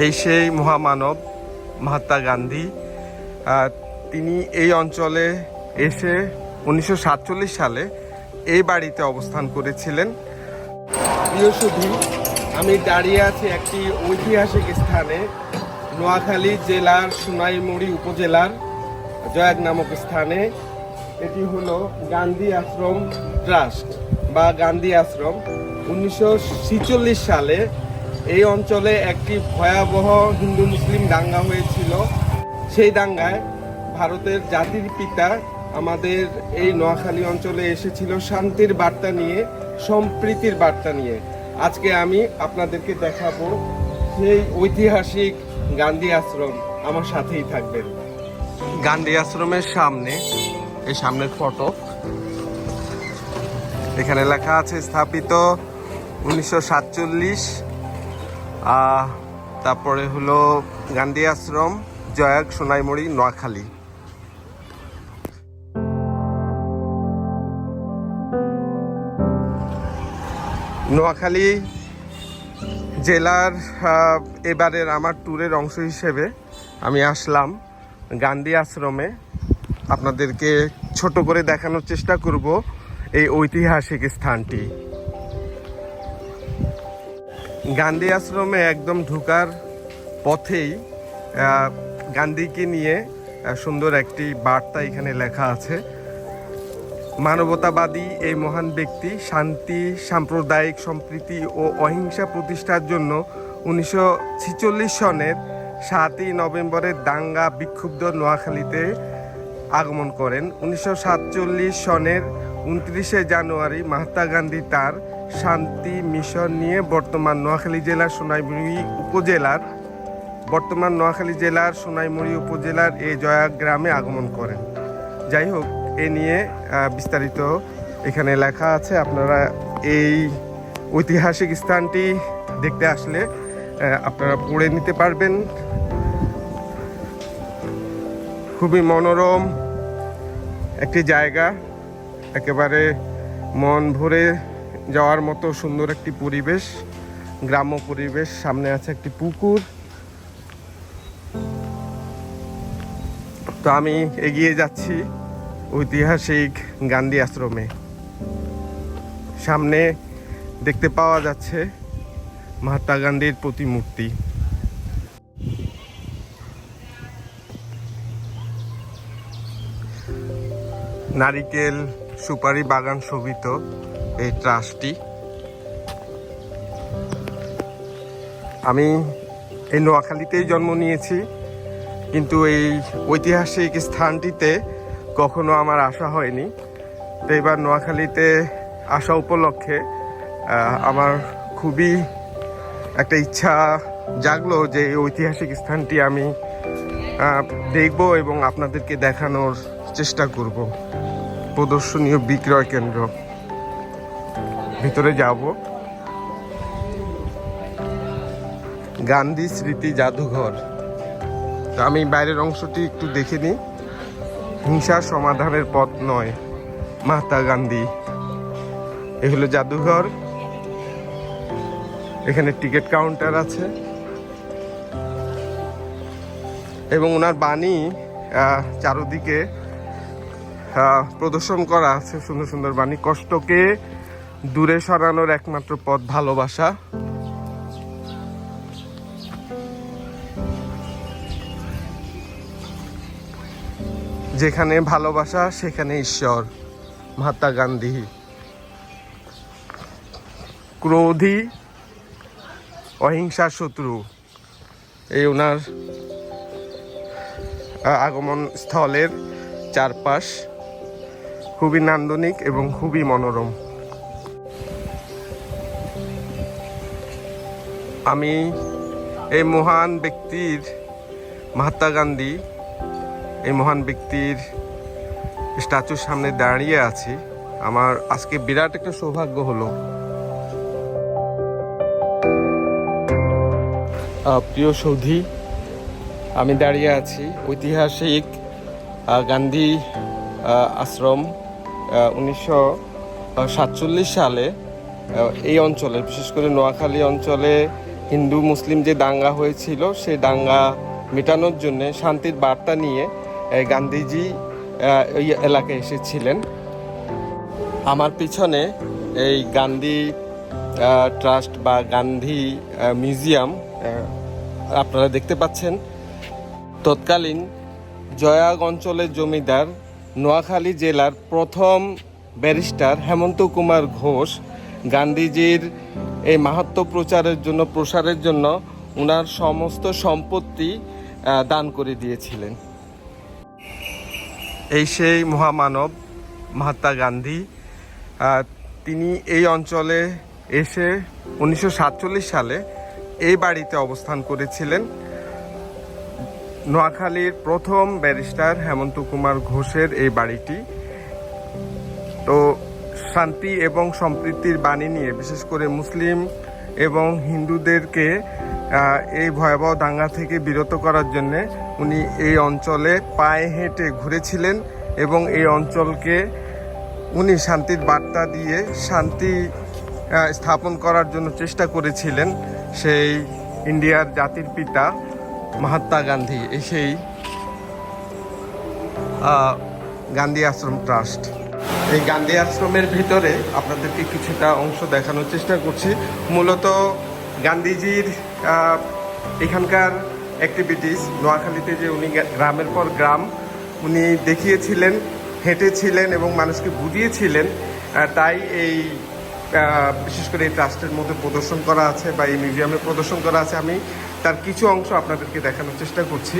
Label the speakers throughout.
Speaker 1: এই সেই মহামানব, মহাত্মা গান্ধী। তিনি এই অঞ্চলে এসে উনিশশো সাতচল্লিশ সালে এই বাড়িতে অবস্থান করেছিলেন। প্রিয় আমি দাঁড়িয়ে আছি একটি ঐতিহাসিক স্থানে, নোয়াখালী জেলার সোনাইমুড়ি উপজেলার জয়াগ নামক স্থানে। এটি হলো গান্ধী আশ্রম ট্রাস্ট বা গান্ধী আশ্রম। উনিশশো ছেচল্লিশ সালে এই অঞ্চলে একটি ভয়াবহ হিন্দু মুসলিম দাঙ্গা হয়েছিল। সেই দাঙ্গায় ভারতের জাতির পিতা আমাদের এই নোয়াখালী অঞ্চলে এসেছিল শান্তির বার্তা নিয়ে, সম্প্রীতির বার্তা নিয়ে। আজকে আমি আপনাদেরকে দেখাবো সেই ঐতিহাসিক গান্ধী আশ্রম। আমার সাথেই থাকবেন। গান্ধী আশ্রমের সামনে, এই সামনের ফটো এখানে লেখা আছে, স্থাপিত উনিশশো সাতচল্লিশ তারপরে হলো গান্ধী আশ্রম, জয়াক, সোনাইমুড়ি, নোয়াখালী। নোয়াখালী জেলার এবারের আমার ট্যুরের অংশ হিসেবে আমি আসলাম গান্ধী আশ্রমে। আপনাদেরকে ছোট করে দেখানোর চেষ্টা করব এই ঐতিহাসিক স্থানটি। গান্ধী আশ্রমে একদম ঢুকার পথেই গান্ধীকে নিয়ে সুন্দর একটি বার্তা এখানে লেখা আছে। মানবতাবাদী এই মহান ব্যক্তি শান্তি, সাম্প্রদায়িক সম্প্রীতি ও অহিংসা প্রতিষ্ঠার জন্য উনিশশো সনের সাতই নভেম্বরের দাঙ্গা বিক্ষুব্ধ নোয়াখালীতে আগমন করেন। উনিশশো সাতচল্লিশ সনের উনত্রিশে জানুয়ারি মহাত্মা গান্ধী তার শান্তি মিশন নিয়ে বর্তমান নোয়াখালী জেলার সোনাইমুড়ি উপজেলার, বর্তমান নোয়াখালী জেলার সোনাইমুড়ি উপজেলার এই জয়া গ্রামে আগমন করেন। যাই হোক, এ নিয়ে বিস্তারিত এখানে লেখা আছে, আপনারা এই ঐতিহাসিক স্থানটি দেখতে আসলে আপনারা পড়ে নিতে পারবেন। খুবই মনোরম একটি জায়গা, একেবারে মন ভরে যাওয়ার মতো সুন্দর একটি পরিবেশ, গ্রাম্য পরিবেশ, সামনে আছে একটি পুকুর। তো আমি এগিয়ে যাচ্ছি ঐতিহাসিক গান্ধী আশ্রমে। সামনে দেখতে পাওয়া যাচ্ছে মহাত্মা গান্ধীর প্রতিমূর্তি। নারিকেল সুপারি বাগান শোভিত। এই ট্রাস্টটি আমি এই নোয়াখালীতেই জন্ম নিয়েছি, কিন্তু এই ঐতিহাসিক স্থানটিতে কখনো আমার আসা হয়নি। তো এবার নোয়াখালীতে আসা উপলক্ষে আমার খুবই একটা ইচ্ছা জাগলো যে এই ঐতিহাসিক স্থানটি আমি দেখব এবং আপনাদেরকে দেখানোর চেষ্টা করব। প্রদর্শনীয় বিক্রয় কেন্দ্র। ভিতরে যাব। গান্ধী স্মৃতি জাদুঘর। তো আমি বাইরের অংশটি একটু দেখে নিই। হিংসা সমাধানের পথ নয়, মহাত্মা গান্ধী। এ হলো জাদুঘর। এখানে টিকিট কাউন্টার আছে। এবং ওনার বাণী চারদিকে প্রদর্শন করা আছে। সুন্দর সুন্দর বাণী। কষ্টকে দূরে সরানোর একমাত্র পথ ভালোবাসা। যেখানে ভালোবাসা, সেখানে ঈশ্বর। মহাত্মা গান্ধী। ক্রোধী, অহিংসার শত্রু। এই ওনার আগমন স্থলের চারপাশ খুবই নান্দনিক এবং খুবই মনোরম। আমি এই মহান ব্যক্তির, মহাত্মা গান্ধী, এই মহান ব্যক্তির স্ট্যাচুর সামনে দাঁড়িয়ে আছি। আমার আজকে বিরাট একটা সৌভাগ্য হলো। প্রিয় সৌধী, আমি দাঁড়িয়ে আছি ঐতিহাসিক গান্ধী আশ্রম উনিশশো সাতচল্লিশ সালে এই অঞ্চলে বিশেষ করে নোয়াখালী অঞ্চলে হিন্দু মুসলিম যে দাঙ্গা হয়েছিল, সেই দাঙ্গা মেটানোর জন্য শান্তির বার্তা নিয়ে গান্ধীজি এই এলাকায় এসেছিলেন। আমার পিছনে এই গান্ধী ট্রাস্ট বা গান্ধী মিউজিয়াম আপনারা দেখতে পাচ্ছেন। তৎকালীন জয়াগ অঞ্চলের জমিদার নোয়াখালী জেলার প্রথম ব্যারিস্টার হেমন্ত কুমার ঘোষ গান্ধীজির এই মাহাত্ম প্রচারের জন্য, প্রসারের জন্য ওনার সমস্ত সম্পত্তি দান করে দিয়েছিলেন। এই সেই মহামানব মহাত্মা গান্ধী তিনি এই অঞ্চলে এসে উনিশশো সাতচল্লিশ সালে এই বাড়িতে অবস্থান করেছিলেন। নোয়াখালীর প্রথম ব্যারিস্টার হেমন্ত কুমার ঘোষের এই বাড়িটি। তো শান্তি এবং সম্প্রীতির বাণী নিয়ে, বিশেষ করে মুসলিম এবং হিন্দুদেরকে এই ভয়াবহ দাঙ্গা থেকে বিরত করার জন্যে উনি এই অঞ্চলে পায়ে হেঁটে ঘুরেছিলেন এবং এই অঞ্চলকে উনি শান্তির বার্তা দিয়ে শান্তি স্থাপন করার জন্য চেষ্টা করেছিলেন সেই ইন্ডিয়ার জাতির পিতা মহাত্মা গান্ধী সেই গান্ধী আশ্রম ট্রাস্ট। এই গান্ধী আশ্রমের ভিতরে আপনাদেরকে কিছুটা অংশ দেখানোর চেষ্টা করছি। মূলত গান্ধীজির এখানকার অ্যাক্টিভিটিস নোয়াখালীতে যে উনি গ্রামের পর গ্রাম, উনি দেখিয়েছিলেন, হেঁটেছিলেন এবং মানুষকে বুঝিয়েছিলেন তাই এই বিশেষ করে এই ট্রাস্টের মধ্যে প্রদর্শন করা আছে বা এই মিউজিয়ামে প্রদর্শন করা আছে। আমি তার কিছু অংশ আপনাদেরকে দেখানোর চেষ্টা করছি।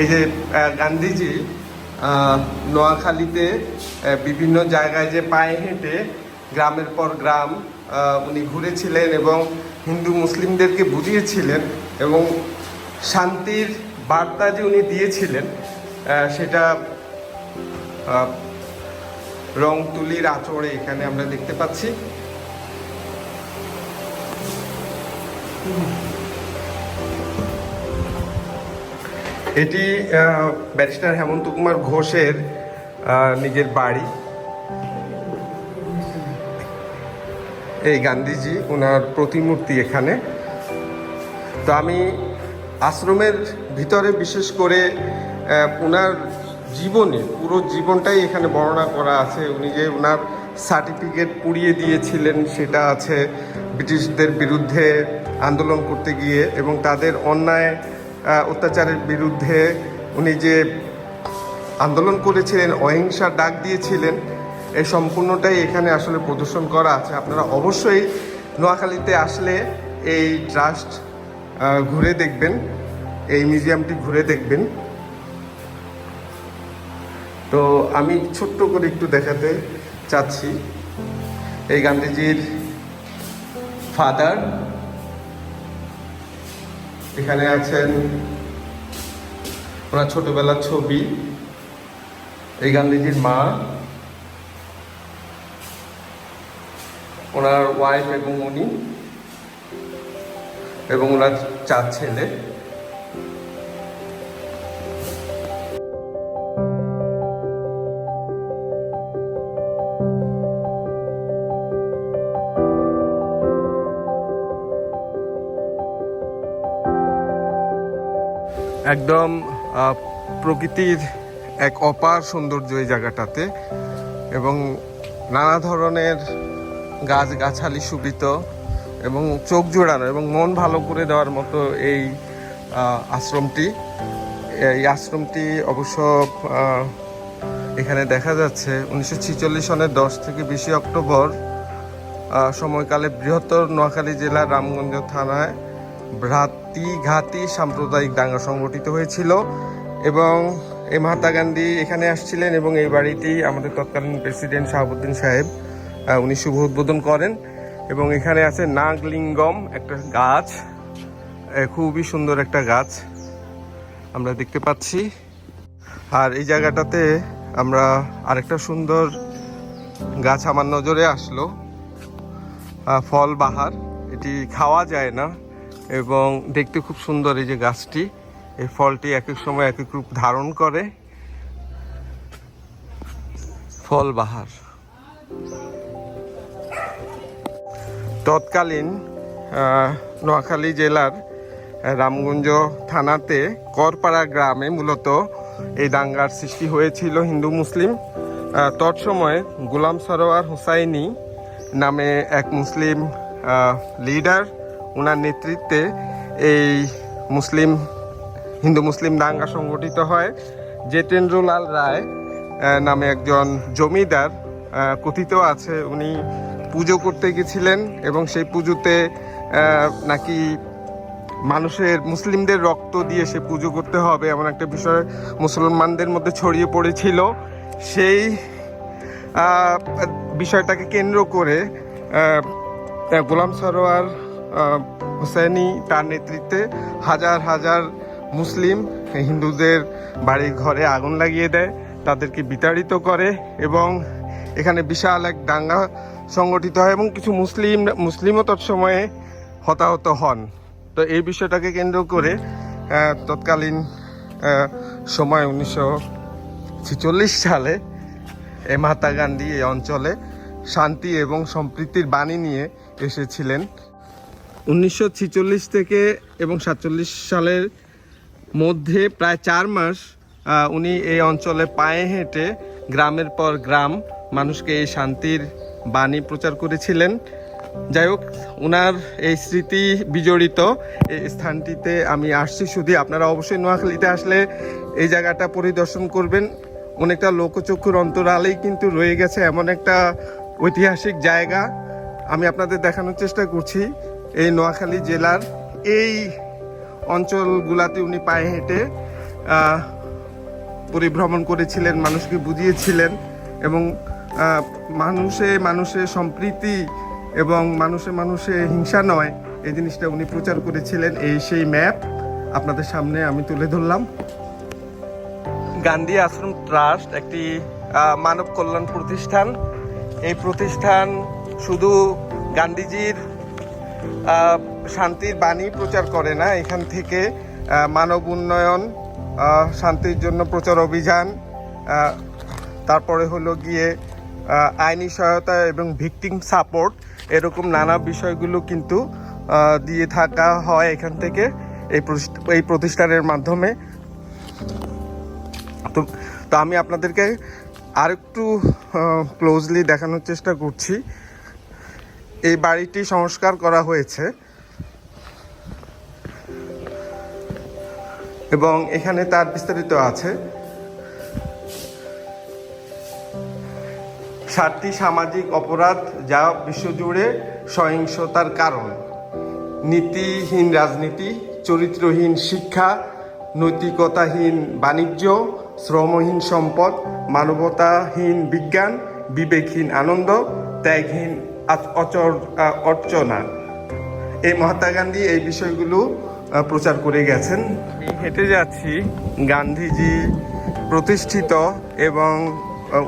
Speaker 1: এই যে গান্ধীজি নোয়াখালীতে বিভিন্ন জায়গায় যে পায়ে হেঁটে গ্রামের পর গ্রাম উনি ঘুরেছিলেন এবং হিন্দু মুসলিমদেরকে বুঝিয়েছিলেন এবং শান্তির বার্তা যে উনি দিয়েছিলেন সেটা রং তুলির আচড়ে এখানে আমরা দেখতে পাচ্ছি। এটি ব্যারিস্টার হেমন্ত কুমার ঘোষের নিজের বাড়ি। এই গান্ধীজি ওনার প্রতিমূর্তি এখানে। তো আমি আশ্রমের ভিতরে বিশেষ করে ওনার জীবনে, পুরো জীবনটাই এখানে বর্ণনা করা আছে। উনি যে ওনার সার্টিফিকেট পুড়িয়ে দিয়েছিলেন, সেটা আছে ব্রিটিশদের বিরুদ্ধে আন্দোলন করতে গিয়ে এবং তাদের অন্যায় অত্যাচারের বিরুদ্ধে উনি যে আন্দোলন করেছিলেন, অহিংসার ডাক দিয়েছিলেন, এই সম্পূর্ণটাই এখানে আসলে প্রদর্শন করা আছে। আপনারা অবশ্যই নোয়াখালীতে আসলে এই ট্রাস্ট ঘুরে দেখবেন, এই মিউজিয়ামটি ঘুরে দেখবেন। তো আমি ছোট্ট করে একটু দেখাতে চাচ্ছি, এই গান্ধীজির ফাদার এখানে আছেন ওনার ছোটবেলার ছবি, এই গান্ধীজির মা, ওনার ওয়াইফ এবং উনি, এবং ওনার চার ছেলে। একদম প্রকৃতির এক অপার সৌন্দর্য এই জায়গাটাতে এবং নানা ধরনের গাছ গাছালি সুবিত এবং চোখ জোড়ানো এবং মন ভালো করে দেওয়ার মতো এই আশ্রমটি। এই আশ্রমটি অবশ্য এখানে দেখা যাচ্ছে উনিশশো সনের দশ থেকে বিশে অক্টোবর সময়কালে বৃহত্তর নোয়াখালী জেলার রামগঞ্জ থানায় ভ্রাতৃঘাতী সাম্প্রদায়িক দাঙ্গা সংগঠিত হয়েছিল এবং এই মহাত্মা গান্ধী এখানে আসছিলেন এবং এই বাড়িটি আমাদের তৎকালীন প্রেসিডেন্ট শাহাবুদ্দিন সাহেব উনি শুভ উদ্বোধন করেন এবং এখানে আছে নাগলিঙ্গম একটা গাছ খুবই সুন্দর একটা গাছ আমরা দেখতে পাচ্ছি। আর এই জায়গাটাতে আমরা আরেকটা সুন্দর গাছ আমার নজরে আসলো ফল বাহার। এটি খাওয়া যায় না। এবং দেখতে খুব সুন্দর এই যে গাছটি। এই ফলটি এক এক সময় এক এক রূপ ধারণ করে। ফল বাহার। তৎকালীন নোয়াখালী জেলার রামগঞ্জ থানাতে করপাড়া গ্রামে মূলত এই দাঙ্গার সৃষ্টি হয়েছিল হিন্দু মুসলিম। তৎসময়ে গোলাম সরোয়ার হুসাইনি নামে এক মুসলিম লিডার ওনার নেতৃত্বে এই মুসলিম, হিন্দু মুসলিম দাঙ্গা সংগঠিত হয়। জেতেন্দ্রলাল রায় নামে একজন জমিদার কথিত আছে, উনি পুজো করতে গেছিলেন এবং সেই পুজোতে নাকি মানুষের, মুসলিমদের রক্ত দিয়ে সে পুজো করতে হবে এমন একটা বিষয় মুসলমানদের মধ্যে ছড়িয়ে পড়েছিল। সেই বিষয়টাকে কেন্দ্র করে গোলাম সরোয়ার হোসেনি তার নেতৃত্বে হাজার হাজার মুসলিম হিন্দুদের বাড়ির ঘরে আগুন লাগিয়ে দেয়, তাদেরকে বিতাড়িত করে এবং এখানে বিশাল এক দাঙ্গা সংগঠিত হয় এবং কিছু মুসলিম, মুসলিমও তৎসময়ে হতাহত হন। তো এই বিষয়টাকে কেন্দ্র করে তৎকালীন সময় উনিশশো ছেচল্লিশ সালে এ মহাত্মা গান্ধী এই অঞ্চলে শান্তি এবং সম্প্রীতির বাণী নিয়ে এসেছিলেন। উনিশশো থেকে এবং সাতচল্লিশ সালের মধ্যে প্রায় চার মাস উনি এই অঞ্চলে পায়ে হেঁটে গ্রামের পর গ্রাম মানুষকে এই শান্তির বাণী প্রচার করেছিলেন। যাই হোক ওনার এই স্মৃতি বিজড়িত এই স্থানটিতে আমি আসছি শুধু। আপনারা অবশ্যই নোয়াখালীতে আসলে এই জায়গাটা পরিদর্শন করবেন। অনেকটা লোকচক্ষুর অন্তরালেই কিন্তু রয়ে গেছে এমন একটা ঐতিহাসিক জায়গা। আমি আপনাদের দেখানোর চেষ্টা করছি। এই নোয়াখালী জেলার এই অঞ্চলগুলাতে উনি পায়ে হেঁটে পরিভ্রমণ করেছিলেন, মানুষকে বুঝিয়েছিলেন এবং মানুষে মানুষে সম্প্রীতি এবং মানুষে মানুষে হিংসা নয়, এই জিনিসটা উনি প্রচার করেছিলেন এই সেই ম্যাপ। আপনাদের সামনে আমি তুলে ধরলাম। গান্ধী আশ্রম ট্রাস্ট একটি মানব কল্যাণ প্রতিষ্ঠান। এই প্রতিষ্ঠান শুধু গান্ধীজির শান্তির বাণী প্রচার করে না। এখান থেকে মানব উন্নয়ন শান্তির জন্য প্রচার অভিযান তারপরে হলো গিয়ে আইনি সহায়তা এবং ভিকটিম সাপোর্ট, এরকম নানা বিষয়গুলো কিন্তু দিয়ে থাকা হয় এখান থেকে, এই এই প্রতিষ্ঠানের মাধ্যমে। তো তো আমি আপনাদেরকে আরেকটু ক্লোজলি দেখানোর চেষ্টা করছি। এই বাড়িটি সংস্কার করা হয়েছে। এবং এখানে তার বিস্তারিত আছে। সাতটি সামাজিক অপরাধ যা বিশ্বজুড়ে সহিংসতার কারণ। নীতিহীন রাজনীতি, চরিত্রহীন শিক্ষা, নৈতিকতাহীন বাণিজ্য, শ্রমহীন সম্পদ, মানবতাহীন বিজ্ঞান, বিবেকহীন আনন্দ, ত্যাগহীন অর্চনা। এই মহাত্মা গান্ধী এই বিষয়গুলো প্রচার করে গেছেন। হেঁটে যাচ্ছি। গান্ধীজি প্রতিষ্ঠিত এবং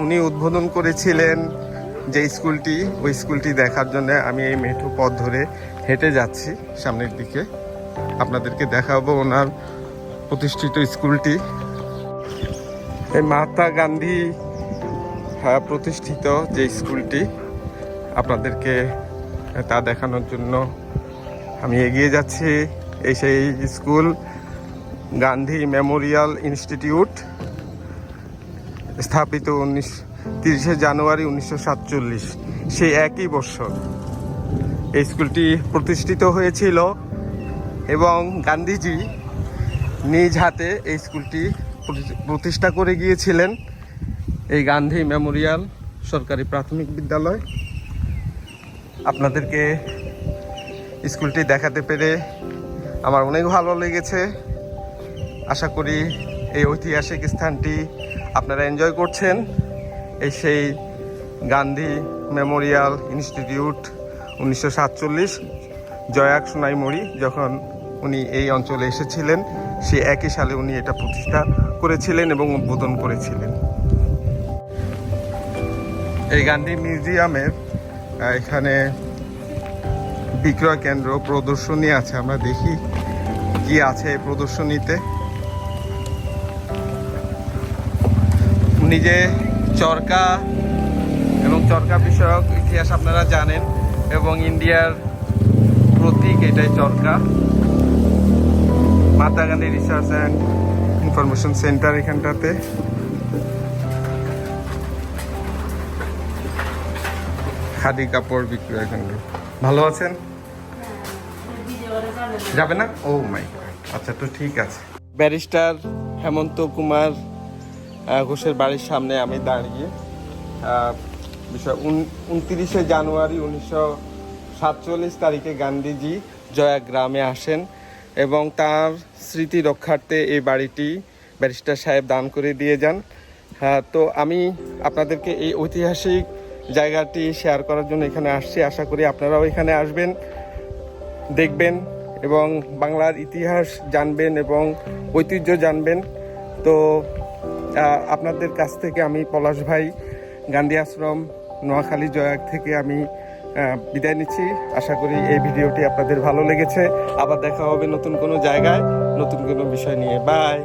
Speaker 1: উনি উদ্বোধন করেছিলেন যে স্কুলটি ওই স্কুলটি দেখার জন্য আমি এই মেঠো পথ ধরে হেঁটে যাচ্ছি সামনের দিকে। আপনাদেরকে দেখাবো ওনার প্রতিষ্ঠিত স্কুলটি। এই মহাত্মা গান্ধী প্রতিষ্ঠিত যে স্কুলটি আপনাদেরকে তা দেখানোর জন্য আমি এগিয়ে যাচ্ছি এই সেই স্কুল গান্ধী মেমোরিয়াল ইনস্টিটিউট, স্থাপিত উনিশ, তিরিশে জানুয়ারি উনিশশো সাতচল্লিশ। সেই একই বছর এই স্কুলটি প্রতিষ্ঠিত হয়েছিল এবং গান্ধীজি নিজ হাতে এই স্কুলটি প্রতিষ্ঠা করে গিয়েছিলেন। এই গান্ধী মেমোরিয়াল সরকারি প্রাথমিক বিদ্যালয়। আপনাদেরকে স্কুলটি দেখাতে পেরে আমার অনেক ভালো লেগেছে। আশা করি এই ঐতিহাসিক স্থানটি আপনারা এনজয় করছেন। এই সেই গান্ধী মেমোরিয়াল ইনস্টিটিউট উনিশশো সাতচল্লিশ জয়াক সোনাইমুড়ি যখন উনি এই অঞ্চলে এসেছিলেন, সে একই সালে উনি এটা প্রতিষ্ঠা করেছিলেন এবং উদ্বোধন করেছিলেন। এই গান্ধী মিউজিয়ামের এখানে বিক্রয় কেন্দ্র প্রদর্শনী আছে, আমরা দেখি কি আছে এই প্রদর্শনীতে। যে চরকা এবং চরকা বিষয়ক ইতিহাস আপনারা জানেন এবং ইন্ডিয়ার প্রতীক এটাই চরকা। মাতা Gandhi research and information centre এখানটাতে। খাদি কাপড় বিক্রয় কেন্দ্র ভালো আছেন? যাবে না? ও মাই আচ্ছা তো ঠিক আছে। ব্যারিস্টার হেমন্ত কুমার ঘোষের বাড়ির সামনে আমি দাঁড়িয়ে বিষয় উনত্রিশে জানুয়ারি উনিশশো সাতচল্লিশ তারিখে গান্ধীজি জয়া গ্রামে আসেন এবং তার স্মৃতি রক্ষার্থে এই বাড়িটি ব্যারিস্টার সাহেব দান করে দিয়ে যান। হ্যাঁ, তো আমি আপনাদেরকে এই ঐতিহাসিক জায়গাটি শেয়ার করার জন্য এখানে আসছি। আশা করি আপনারাও এখানে আসবেন, দেখবেন এবং বাংলার ইতিহাস জানবেন এবং ঐতিহ্য জানবেন। তো আপনাদের কাছ থেকে আমি পলাশ ভাই, গান্ধী আশ্রম, নোয়াখালী জয়াক থেকে আমি বিদায় নিচ্ছি। আশা করি এই ভিডিওটি আপনাদের ভালো লেগেছে। আবার দেখা হবে নতুন কোনো জায়গায়, নতুন কোনো বিষয় নিয়ে। বাই!